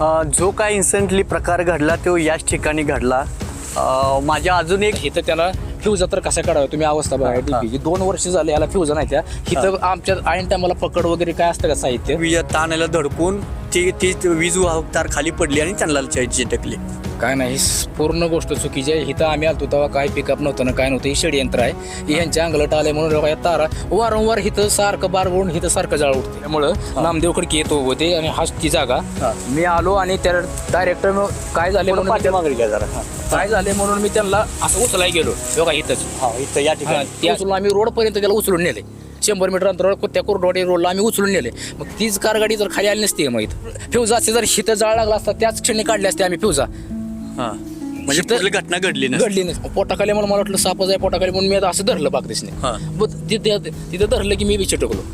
जो काय इन्सिडेंटली प्रकार घडला तो याच ठिकाणी घडला. माझ्या अजून एक इथं त्याला फ्युजा तर कसा काढावा? तुम्ही अवस्था बघा दोन वर्ष झाले याला फ्युजा नाही त्या. इथं आमच्या ऐन टायमाला पकड वगैरे काय असतं का साहित्य? ताणाला धडकून ती ती वीज वाहक तार खाली पडली आणि त्यांना चिटकली काय नाही पूर्ण गोष्ट चुकीची आहे. इथं आम्ही आलतो तेव्हा काय पिकअप नव्हतं ना काय नव्हतं ही षडयंत्र आहे. यांच्या अंगलट आले म्हणून या तारा वारंवार इथं सारखं बारवून इथं सारखं जाळ उठते. त्यामुळं नामदेवकडे येतो होते आणि हाच ती जागा. मी आलो आणि त्या डायरेक्टर काय झाले म्हणून जरा. काय झाले म्हणून मी त्यांना असं उचलाय गेलो. बघा इथंच. हा इथं या ठिकाणी. आम्ही रोडपर्यंत त्याला उचलून नेले शंभर मीटर अंतरावर त्या कोरडवाडी रोडला आम्ही उचलून नेले. मग तीच कार गाडी जर खाली आली नसती मग इथं फ्युजा असते जर शिथं जाळ लागला असता त्याच क्षणी काढले असते आम्ही फ्युजा हा. म्हणजे इथं- पुढली घटना घडली ना घडली नाही पोटाखाली मला मला वाटलं सापच आहे पोटाखाली म्हणून मी आता असं धरलं हा. मग तिथे तिथं धरलं की मी चिटकलो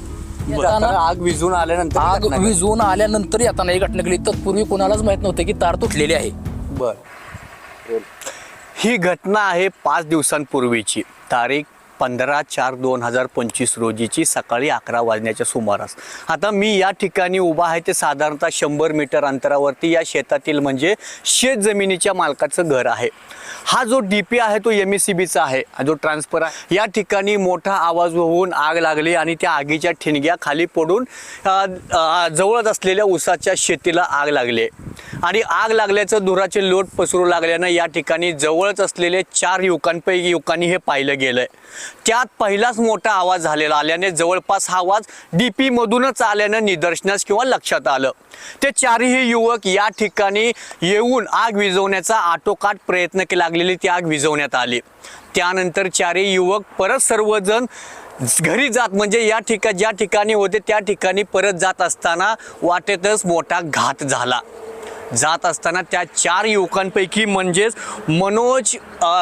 येताना आग विझून आल्यानंतर आग घटना घडली. विझून आल्यानंतर येताना ही घटना घडली. तत्पूर्वी कोणालाच माहीत नव्हतं की तार तुटलेली आहे. बर. ही घटना आहे पाच दिवसांपूर्वीची. तारीख पंधरा चार दोन हजार पंचवीस रोजीची सकाळी अकरा वाजण्याच्या सुमारास. आता मी या ठिकाणी उभा आहे ते साधारणतः शंभर मीटर अंतरावरती या शेतातील म्हणजे शेत जमिनीच्या मालकाचं घर आहे. हा जो डी पी आहे तो एम एस सी बीचा आहे. जो ट्रान्सफर आहे या ठिकाणी मोठा आवाज होऊन आग लागली आणि त्या आगीच्या ठिणग्या खाली पडून जवळच असलेल्या उसाच्या शेतीला आग लागली आणि आग लागल्याचं धुराचे लोट पसरू लागल्यानं या ठिकाणी जवळच असलेले चार युवकांपैकी युवकांनी हे पाहिलं गेलंय. त्यात पहिलाच मोठा आवाज झालेला आल्याने जवळपास हा आवाज डी पीमधूनच आल्यानं निदर्शनास किंवा लक्षात आलं. ते चारही युवक या ठिकाणी येऊन आग विझवण्याचा आटोकाट प्रयत्न के लागलेली ती आग विझवण्यात आली. त्यानंतर चारही युवक परत सर्वजण घरी जात म्हणजे या ठिका ज्या ठिकाणी होते त्या ठिकाणी परत जात असताना वाटेतच मोठा घात झाला. जात असताना त्या चार युवकांपैकी म्हणजेच मनोज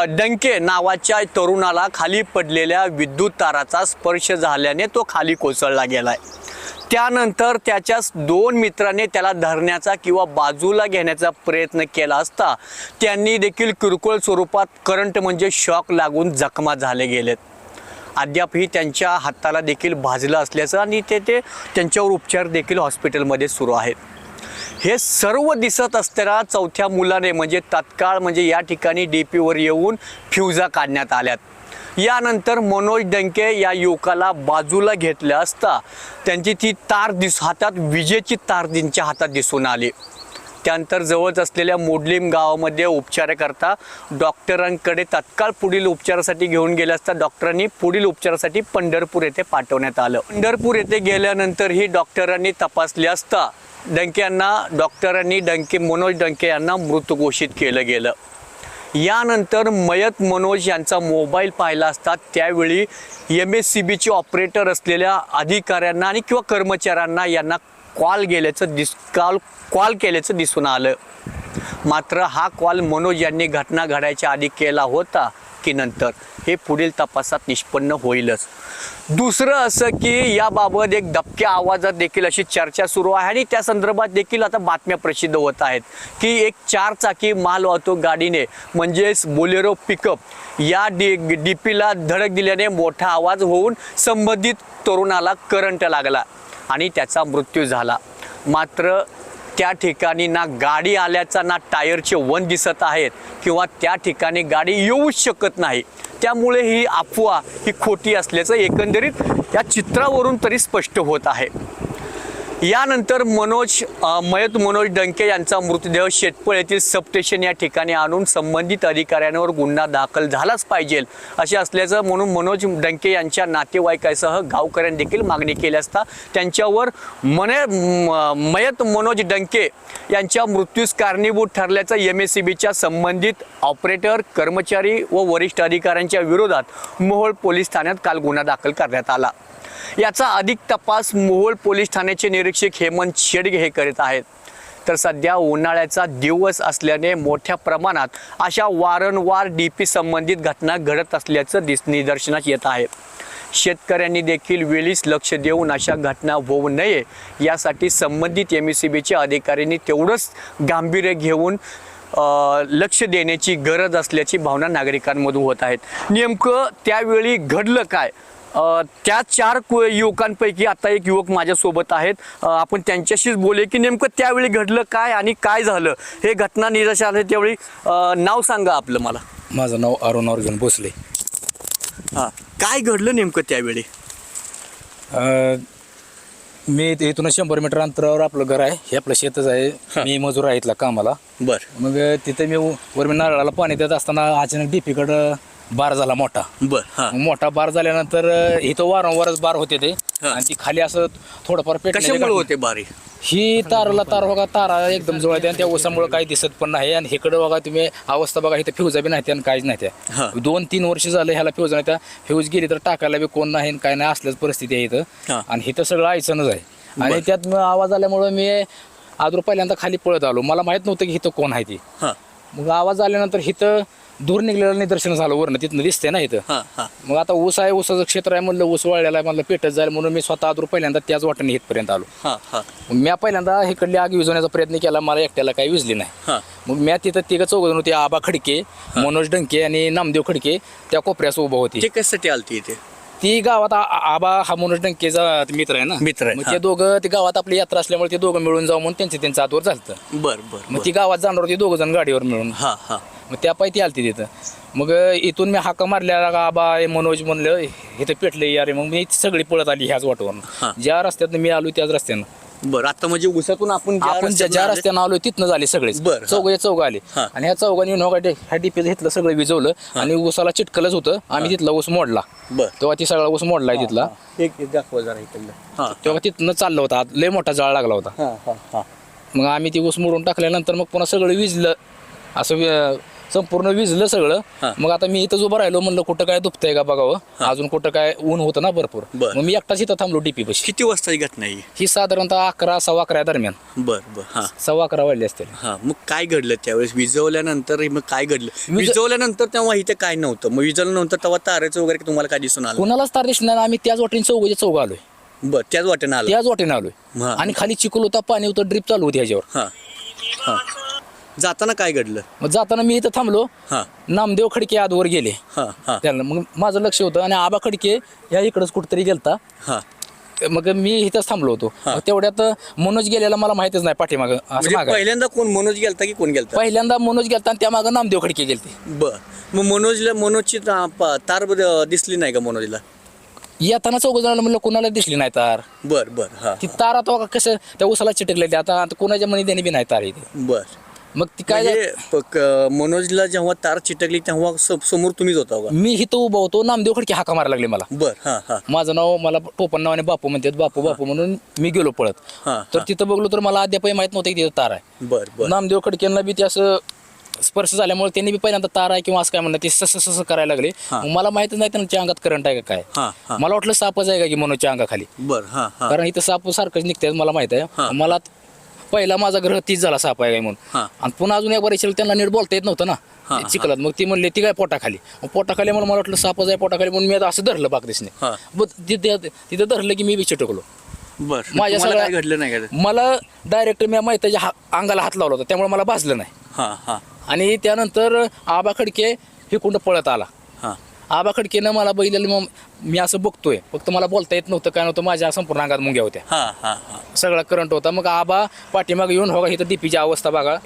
डंके नावाच्या तरुणाला खाली पडलेल्या विद्युत ताराचा स्पर्श झाल्याने तो खाली कोसळला गेलाय. त्यानंतर त्याच्या दोन मित्राने त्याला धरण्याचा किंवा बाजूला घेण्याचा प्रयत्न केला असता त्यांनी देखील किरकोळ स्वरूपात करंट म्हणजे शॉक लागून जखमा झाले गेलेत. अद्यापही त्यांच्या हाताला देखील भाजलं असल्याचं आणि ते ते त्यांच्यावर उपचार देखील हॉस्पिटलमध्ये सुरू आहेत. हे सर्व दिसत असताना चौथ्या मुलाने म्हणजे तत्काळ म्हणजे या ठिकाणी डी पीवर येऊन फ्युजा काढण्यात आल्यात. यानंतर मनोज डंके या युवकाला बाजूला घेतल्या असता त्यांची ती तार दिस हातात विजेची तार त्यांच्या हातात दिसून आली. त्यानंतर जवळच असलेल्या मोडलीम गावामध्ये उपचाराकरता डॉक्टरांकडे तत्काळ पुढील उपचारासाठी घेऊन गेले असता डॉक्टरांनी पुढील उपचारासाठी पंढरपूर येथे पाठवण्यात आलं. पंढरपूर येथे गेल्यानंतर ही डॉक्टरांनी तपासले असता डंके यांना डॉक्टरांनी डंके मनोज डंके यांना मृत घोषित केलं गेलं. यानंतर मयत मनोज यांचा मोबाईल पाहिला असता त्यावेळी एम एस सी बीचे ऑपरेटर असलेल्या अधिकाऱ्यांना आणि किंवा कर्मचाऱ्यांना यांना कॉल गेल्याचं दिस कॉल कॉल केल्याचं दिसून आलं. मात्र हा कॉल मनोज यांनी घटना घडायच्या आधी केला होता. की नंतर हे पुढील तपासात निष्पन्न होईलच. दुसरं असं की याबाबत एक दबक्या आवाजात देखील अशी चर्चा सुरू आहे आणि त्या संदर्भात देखील आता बातम्या प्रसिद्ध होत आहेत की एक चार चाकी माल वाहतूक गाडीने म्हणजेच बोलेरो पिकअप या डी डी पीला धडक दिल्याने मोठा आवाज होऊन संबंधित तरुणाला करंट लागला आणि त्याचा मृत्यू झाला. मात्र त्या ठिकाणी ना गाडी आल्याचा ना टायरचे वन दिसत आहेत किंवा त्या ठिकाणी गाडी येऊच शकत नाही. त्यामुळे ही अफवा ही खोटी असल्याचं एकंदरीत या चित्रावरून तरी स्पष्ट होत आहे. यानंतर मनोज मयत मनोज डंके यांचा मृतदेह शेतपळ येथील सबस्टेशन या ठिकाणी आणून संबंधित अधिकाऱ्यांवर गुन्हा दाखल झालाच पाहिजे असे असल्याचं म्हणून मनोज डंके यांच्या नातेवाईकासह गावकऱ्यांनी देखील मागणी केली असता त्यांच्यावर मने मयत मनोज डंके यांच्या मृत्यूस कारणीभूत ठरल्याचं एम एस सी बीच्या संबंधित ऑपरेटर कर्मचारी व वरिष्ठ अधिकाऱ्यांच्या विरोधात मोहोळ पोलीस ठाण्यात काल गुन्हा दाखल करण्यात आला. याचा अधिक तपास मोहोळ पोलीस ठाण्याचे निरीक्षक हेमंत शेडगे हे करीत आहेत. तर सध्या उन्हाळ्याचा दिवस असल्याने मोठ्या प्रमाणात अशा वारंवार डी पी संबंधित घटना घडत असल्याचं दिस निदर्शनात येत आहे. शेतकऱ्यांनी देखील वेळीच लक्ष देऊन अशा घटना होऊ नये यासाठी संबंधित एम एस सी बीच्या अधिकाऱ्यांनी तेवढंच गांभीर्य घेऊन लक्ष देण्याची गरज असल्याची भावना नागरिकांमधून होत आहेत. नेमकं त्यावेळी घडलं काय? त्या चार कु- युवकांपैकी आता एक युवक माझ्यासोबत आहेत. आपण त्यांच्याशीच बोले की नेमकं त्यावेळी घडलं काय आणि काय झालं? हे घटना निराश आले त्यावेळी नाव सांगा आपलं मला. माझं नाव अरुण अर्जुन भोसले. हां. काय घडलं नेमकं त्यावेळी? मी इथे- इथून शंभर मीटर अंतरावर आपलं घर आहे. हे आपलं शेतच आहे. मी मजूर आहे इथला कामाला. बर. मग तिथे मी वर मी नारळाला पाणी देत असताना अचानक डीपीकडं बार झाला मोठा. बर हां. मोठा बार झाल्यानंतर इथं वारंवारच बार होते ते. आणि ती खाली असं थोडंफार कशामुळे गाठी- होते बारी? ही ताराला तार बघा तारा एकदम जवळ आहे आणि त्या ओसामुळे काही दिसत पण नाही. आणि इकडं बघा तुम्ही अवस्था बघा इथं फ्यूजा बी नाही आणि काहीच नाही हा. त्या दोन तीन वर्ष झालं ह्याला फ्यूज नाही त्या फ्यूज गेली तर टाकायला बी कोण नाही आणि काय नाही असल्याच परिस्थिती आहे हा. इथं आणि इथं सगळं आयचनच आहे. आणि. त्यात मग आवाज आल्यामुळं मी आदर पहिल्यांदा खाली पळत आलो. मला माहीत नव्हतं की इथं कोण आहे ती. हां. मग आवाज आल्यानंतर इथं दूर निघलेलं निदर्शन झालं वरनं तिथनं दिसते ना इथं. हां हां. मग आता ऊस आहे ऊसाचं क्षेत्र आहे म्हणलं ऊस वाळलेला आहे म्हणलं पेटत जाईल म्हणून मी स्वतः आदर पहिल्यांदा त्याच वाटेने इथपर्यंत आलो. हां हां. मी पहिल्यांदा इकडली आग विझवण्याचा प्रयत्न केला मला एकट्याला काही विजली नाही. हां. मग मी तिथं तिघं चौघ होते आबा खडके मनोज डंके आणि नामदेव खडके त्या कोपऱ्यास उभं होती. ते कशासाठी आलती इथे? ती गावात आ- आ- आबा हा मनोज डंकेचा मित्र आहे ना? मित्र आहे, मग हा. ते दोघं ते गावात आपली यात्रा असल्यामुळे ते दोघं मिळून जाऊ म्हणून त्यांचं त्यांचं आतवर झालं बर बर मग ती गावात जाणार होती दोघं जण गाडीवर मिळून. हां हां. मग त्या पायी ती आलती तिथं. मग इथून मी हाका मारल्या का आबा हे मनोज म्हणलं इथं पेटले यारे मग मी सगळी पळत आली ह्याच हा. वाटवरून ज्या रस्त्यातनं मी आलो त्याच रस्त्यानं. बरं आता म्हणजे उसातून आपण ज्या आपण ज्या रस्त्यातून ज्या आले- रस्त्यानं आलो तिथनं झाले सगळेच. बरं, हा. चौघ चौघ आले. हा. आणि ह्या चौघांनी हो ह्या डीपी घेतलं सगळं विजवलं. आणि ऊसाला चिटकलंच होतं. आम्ही तिथला ऊस मोडला. बर. तेव्हा ती सगळा ऊस मोडलाय तिथला. एक एक दाखवा जरा इकडलं हां. तेव्हा तिथनं चाललं होतं. लय मोठा जाळ लागला होता. हां हां हां. मग आम्ही ती ऊस मोडून टाकल्यानंतर मग पुन्हा सगळं विजलं. असं संपूर्ण विजलं सगळं. हा. मग आता मी इथंच उभं राहिलो म्हणलं कुठं काय दुखतंय का बघावं. अजून कुठं काय ऊन होतं ना भरपूर. बरं. मग मी एकटाच इथं थांबलो डीपी पशी. किती वाजताची घटना आहे ही? ही साधारणतः अकरा सव्वा अकरा दरम्यान. बर बर हां. सव्वा अकरा वाजले असतील हां मग काय घडलं त्यावेळेस? विजवल्यानंतर मग काय घडलं? विज- विजवल्यानंतर तेव्हा इथे काय नव्हतं? मग विजवल्यानंतर तेव्हा तारेचं वगैरे तुम्हाला काय दिसून आलं? कुणालाच तार दिसणार नाही. आम्ही त्याच वाटेने चौघे चौघ आलोय. बर त्याच वाटेनं आलं. त्याच वाटेने आलोय. हा. आणि खाली चिखल होता पाणी होतं ड्रिप चालू होती ह्याच्यावर. हां. हां. जाताना काय घडलं? मग जाताना मी इथं थांबलो. हां. नामदेव खडके आजवर गेले. हां हां. त्याला मग माझं लक्ष होतं आणि आबा खडके या इकडंच कुठतरी गेलता. हां. मग मी इथंच थांबलो होतो. मग तेवढ्यात मनोज गेलेला मला माहितीच नाही पाठीमाग. म्हणजे. पहिल्यांदा कोण मनोज गेलता की कोण गेलता? पहिल्यांदा मनोज गेलता आणि त्या मागं नामदेव खडके गेलते. बर. मग मनोजला मनोजची ता- प- तार ब- दिसली नाही का मनोजला? येताना चौघ जणांना म्हणलं कोणाला दिसली नाही तार? बर बर. हां ती तार आता बघा कसं त्या उसाला चिटकले आता आता कोणाच्या मनी देणे बी नाही तार इथे. बर. मग ती काय म्हणजे मनोजला जेव्हा तार चिटकली तेव्हा स- समोर तुम्हीच होता का? मी इथं उभा होतो नामदेव खडके हाका मारायला लागले मला. बर हां हां. माझं नाव मला टोपण नावाने बापू म्हणतात बापू बापू म्हणून मी गेलो पळत. हां तर तिथं बघलो तर मला अद्यापही माहीत नव्हतं की तिथं तार आहे. बर बर. नामदेव खडकेंना बी ते असं स्पर्श झाल्यामुळे त्यांनी बी पहिल्यांदा तार आहे किंवा असं काय म्हणलं ते सस सस करायला लागले. मग मला माहितच नाही त्यांच्या अंगात करंट आहे का काय. हां हां. मला वाटलं सापच आहे का की मनोजच्या अंगाखाली. बर हां हां. कारण इथं साप सारखंच निघते मला माहीत. आहे. मला पहिला माझा ग्रह तीच झाला साप आहे काय म्हणून. हा. आणि पुन्हा अजून एक बरेच त्यांना नीट बोलता येत नव्हतं हा, ना. हा. चिखलात. मग ती म्हणली ती काय पोटाखाली? मग पोटाखाली म्हणून मला वाटलं सापच आहे पोटाखाली. म्हणून मी आता असं धरलं हा. तिथे तिथं धरलं की मी बी चिटकलो. बर. माझ्या तुम्हाला काय सगळ्या- घडलं नाही का मला डायरेक्ट मी माहिती अंगाला हात लावला होता. त्यामुळे मला भाजलं नाही. हां हां. आणि त्यानंतर आबा खडके हे कुंड पळत आला. आबा खडकेनं मला बघितलेलं मग मी असं बघतोय. फक्त मला बोलता येत नव्हतं काय नव्हतं माझ्या संपूर्ण अंगात मुंग्या होत्या. हां हां हां. सगळा करंट होता. मग आबा पाठीमागे येऊन हो इथं डीपीची अवस्था बघा.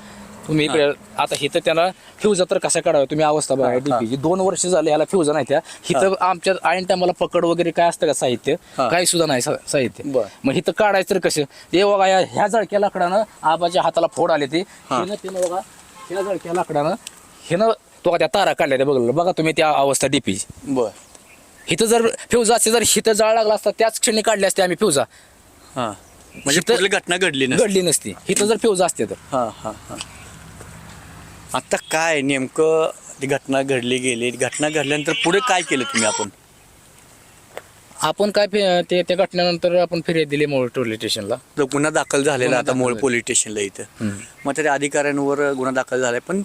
तुम्ही इकडे आता इथं त्याला फ्युजा तर कसा काढावा? तुम्ही अवस्था बघा डीपीची दोन वर्ष झाले ह्याला फ्युजा नाही त्या. इथं आमच्या ऐन टायमाला पकड वगैरे काय असतं का साहित्य? हा. काही सुद्धा नाही सा- साहित्य. बरं. मग इथं काढायचं तर कसं? ते बघा या- ह्या जळक्या लाकडानं आबाच्या हाताला फोड आले ते. हिनं तिनं बघा ह्या जळक्या लाकडानं हिनं तो त्या तारा काढल्या त्या बघलं. बघा तुम्ही त्या अवस्था डीपीची बर. इथं जर फ्युजा असते जर हिथं जाळ लागला असता त्याच क्षणी काढले असते आम्ही फ्युजा हां. म्हणजे पुढली घटना घडली ना घडली नसती. इथं जर फ्युजा असते तर. हां हां हां. आता काय नेमकं ती घटना घडली गेली. घटना घडल्यानंतर पुढे काय केलं तुम्ही आपण? आपण काय फि- ते त्या घटनेनंतर आपण फिर्याद दिली मोळ पोलीस स्टेशनला. जो गुन्हा दाखल झालेला गुन्हा आता दाखल मोळ झाला. पोलीस स्टेशनला इथं. मग त्या अधिकाऱ्यांवर गुन्हा दाखल झालाय. पण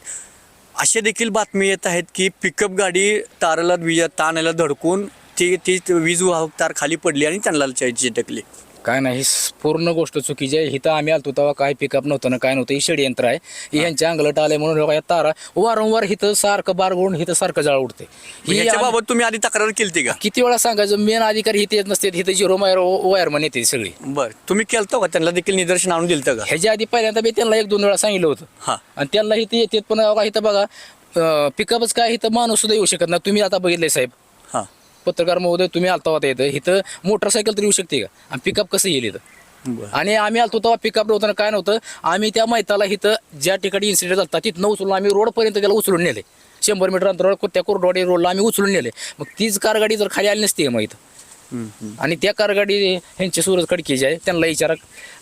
अशा देखील बातमी येत आहेत की पिकअप गाडी ताराला वीज ताणाला धडकून ती ती वीज वाहक तार खाली पडली आणि त्यांना चिटकली काय नाही ही पूर्ण गोष्ट चुकीची आहे. इथं आम्ही आलतो तेव्हा काय पिकअप नव्हतं ना काय नव्हतं ही षडयंत्र आहे. यांच्या अंगलट आले म्हणून तारा वारंवार इथं सारखं बारगळून इथं सारखं जाळ उडते. ही याच्याबाबत तुम्ही आधी तक्रार केली का? किती वेळा सांगायचं मेन अधिकारी इथे येत नसते इथं झिरो वायर वायरमन येते सगळी. बर तुम्ही केलतो का? त्यांना देखील निदर्शन आणून दिलं का? ह्याच्या आधी पहिल्यांदा मी त्यांना एक दोन वेळा सांगितलं होतं. हा. आणि त्यांना इथे येतात पण इथं बघा पिकअपच काय इथं माणूस सुद्धा येऊ शकत नाही. तुम्ही आता बघितले साहेब पत्रकार महोदय तुम्ही आलता होता इथं. इथं मोटरसायकल तरी येऊ शकते का? आणि पिकअप कसं येईल इथं? आणि आम्ही आलतो तेव्हा पिकअप नव्हतं ना काय नव्हतं? आम्ही त्या मैताला इथं ज्या ठिकाणी इन्सिडेंट झाला तिथनं उचलून आम्ही रोडपर्यंत त्याला उचलून नेले. शंभर मीटर अंतरावर त्या कोरडवाडी रोडला आम्ही उचलून नेले. मग तीच कारगाडी जर खाली आली नसती मग इथं. आणि त्या कारगाडी ह्यांचे सूरज खडके जे आहे त्यांना विचारा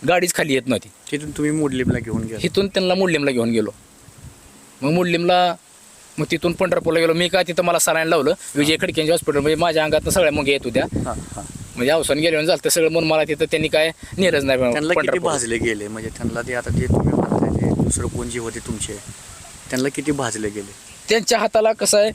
गाडीच खाली येत नव्हती. तिथून तुम्ही मुडलीमला घेऊन गेला. इथून त्यांना मुडलिमला घेऊन गेलो. मग मुडलिमला मग तिथून पंढरपूरला गेलो. मी काय तिथं मला सलाईन लावलं? विजय खडकेंच्या हॉस्पिटल म्हणजे माझ्या अंगात सगळ्या मग येत होत्या. म्हणजे अवसान गेल्यावर झालं सगळं म्हणून मला तिथं त्यांनी काय नेलंच नाही किती भाजले गेले? म्हणजे त्यांना ते आता जे तुम्ही म्हणताय दुसरं कोण जे होते तुमचे त्यांना किती भाजले गेले? त्यांच्या हाताला कसं आहे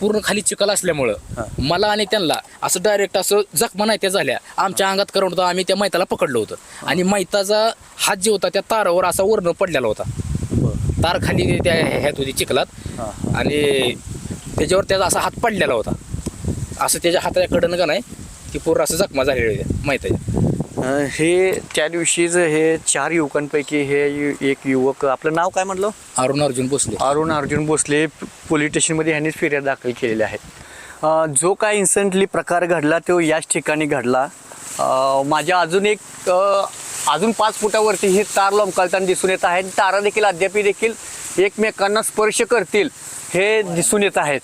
पूर्ण खाली चिखल असल्यामुळं. मला आणि त्यांना असं डायरेक्ट असं जखमा नाही त्या झाल्या. आमच्या अंगात करून होतं आम्ही त्या मैताला पकडलं होतं. आणि मैताचा हात जे होता त्या तारावर असा वर्ण पडलेला होता. तार खाली त्या ह्यात होती चिखलात. आणि त्याच्यावर त्याचा असा हात पडलेला होता. असं त्याच्या हाताच्या कडनं का नाही की पूर्ण असं जखमा झालेली होत्या मैताच्या अं, हे त्या दिवशीच हे चार युवकांपैकी हे यु- एक युवक आपलं नाव काय म्हटलं? अरुण अर्जुन भोसले. अरुण अर्जुन भोसले पोलीस स्टेशनमध्ये ह्यांनीच फिर्याद दाखल केलेल्या आहेत अं, जो काय इन्सिडेंटली प्रकार घडला तो याच ठिकाणी घडला. अं, माझ्या अजून एक अं, अजून पाच फुटावरती ही तार लोंबकळताना दिसून येत आहे तारा देखील अद्याप देखील एकमेकांना स्पर्श करतील हे दिसून येत आहेत.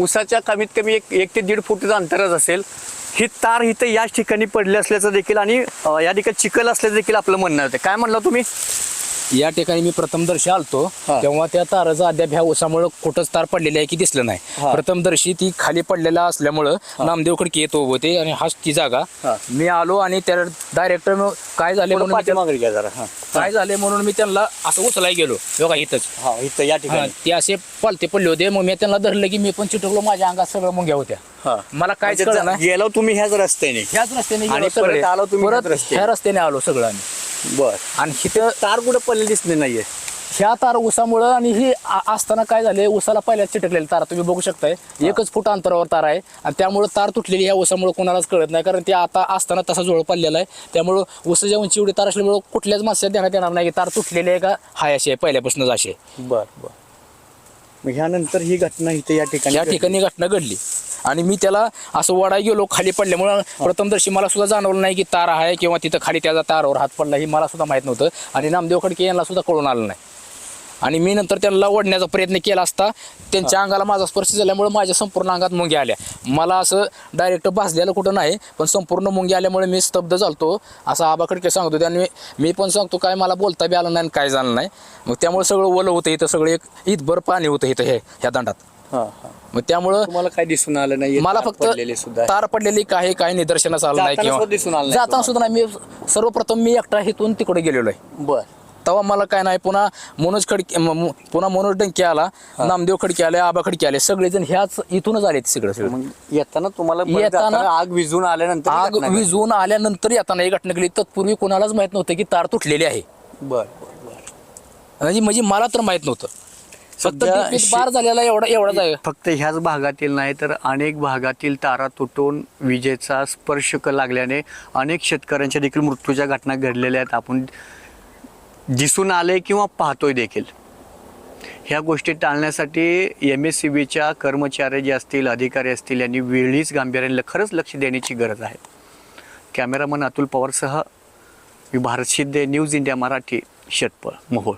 उसाच्या कमीत कमी एक एक ते दीड फुटाचं अंतरच असेल. ही तार इथं याच ठिकाणी पडली असल्याचं देखील आणि या ठिकाणी चिखल असल्याचं देखील आपलं म्हणणं होतं काय म्हणलं तुम्ही? या ठिकाणी मी प्रथमदर्शी आलतो हा. तेव्हा त्या ताराचा अद्याप ह्या उसामुळे कुठंच तार पडलेली आहे की दिसलं नाही. हा. प्रथमदर्शी ती खाली पडलेला असल्यामुळं नामदेव खडकी येत होते आणि हाच ती जागा. हा. मी आलो आणि त्या डायरेक्ट काय झाले म्हणून मी त्या- पाठीमागे घ्या जरा. हां. काय झाले म्हणून मी त्यांना असं उचलाय गेलो. बघा इथंच. हा इथं या हा, ठिकाणी ते असे पालते पडले होते. मग मी त्यांना धरलं की मी पण चिटकलो माझ्या अंगात सगळं मुंग्या होत्या. हा. मला काय म्हणजे कळलं नाही. गेलो तुम्ही ह्याच रस्त्याने. ह्याच रस्त्याने आणि गेलो सगळे. परत आलो तुम्ही परत ह्याच रस्त्याने. ह्या रस्त्याने आलो सगळं आम्ही. बर. आणि इथं तार कुठं पडले दिसले नाहीये? ह्या तार उसामुळं आणि ही आ- असताना काय झाले उसाला पहिल्या चिटकलेली तार तुम्ही बघू शकताय. एकच फूट अंतरावर तार आहे आणि त्यामुळे तार तुटलेली ह्या उसामुळे कोणालाच कळत नाही कारण ते आता असताना तसा जोळ पडलेला आहे. त्यामुळं उसाच्या उंची एवढी तार असल्यामुळं कुठल्याच माणसाला ध्यानात येणार नाही की तार तुटलेली आहे का हाय अशी आहे पहिल्यापासूनच अशी आहे. बर बर. मग ह्यानंतर ही घटना इथे या ठिकाणी या ठिकाणी घटना घडली. आणि मी त्याला असं वडाय गेलो खाली पडल्यामुळं प्रथमदर्शी मला सुद्धा जाणवलं नाही की तार आहे किंवा तिथं खाली त्याचा तारावर हात पडला ही मला सुद्धा माहीत नव्हतं आणि नामदेव खडके यांना सुद्धा कळून आलं नाही. आणि मी नंतर त्यांना ओढण्याचा प्रयत्न केला असता त्यांच्या अंगाला माझा स्पर्श झाल्यामुळे माझ्या संपूर्ण अंगात मुंग्या आल्या. मला असं डायरेक्ट भाजलेलं कुठं नाही पण संपूर्ण मुंग्या आल्यामुळे मी स्तब्ध झालतो. असं आबा खडके सांगतो आणि मी- पण सांगतो काय मला बोलता बी आलं नाही आणि काय झालं नाही. मग त्यामुळे सगळं ओलं होतं इथं सगळं एक इथभर पाणी होतं इथं हे ह्या दांडात. हा हा. मग त्यामुळं तुम्हाला काय दिसून आलं नाही मला फक्त सुद्धा तार पडलेली काही काही निदर्शनास आलं नाही जाताना सुद्धा दिसून आलं नाही जाताना सुद्धा नाही. मी सर्वप्रथम मी एकटा इथून तिकडे गेलेलो आहे बर. तेव्हा मला काय नाही पुन्हा मनोज खडके म- म- पुन्हा मनोज डंके आला नामदेव खडके आले आबा खडके आले सगळेजण ह्याच इथूनच आले सगळं सगळं. मग येताना तुम्हाला येताना- जाताना आग विझून आल्यानंतर आग घटना घडली. विझवून आल्यानंतर येताना ही घटना घडली. तत्पूर्वी कोणालाच माहीत नव्हतं की तार तुटलेली आहे. बर बर. म्हणजे म्हणजे मला तर माहीत नव्हतं. फक्त सध्या शे- बार झालेला एवढा एवढाच आहे. फक्त ह्याच भागातील नाही तर अनेक भागातील तारा तुटून विजेचा स्पर्श क- लागल्याने अनेक शेतकऱ्यांच्या देखील मृत्यूच्या घटना घडलेल्या आहेत. आपण दिसून आले किंवा पाहतोय देखील. ह्या गोष्टी टाळण्यासाठी एम एस सी बीच्या कर्मचारी जे असतील अधिकारी असतील यांनी वेळीच गांभीर्याने खरंच लक्ष देण्याची गरज आहे. कॅमेरामन अतुल पवारसह मी भारत शिंदे न्यूज इंडिया मराठी शेतपळ मोहोळ.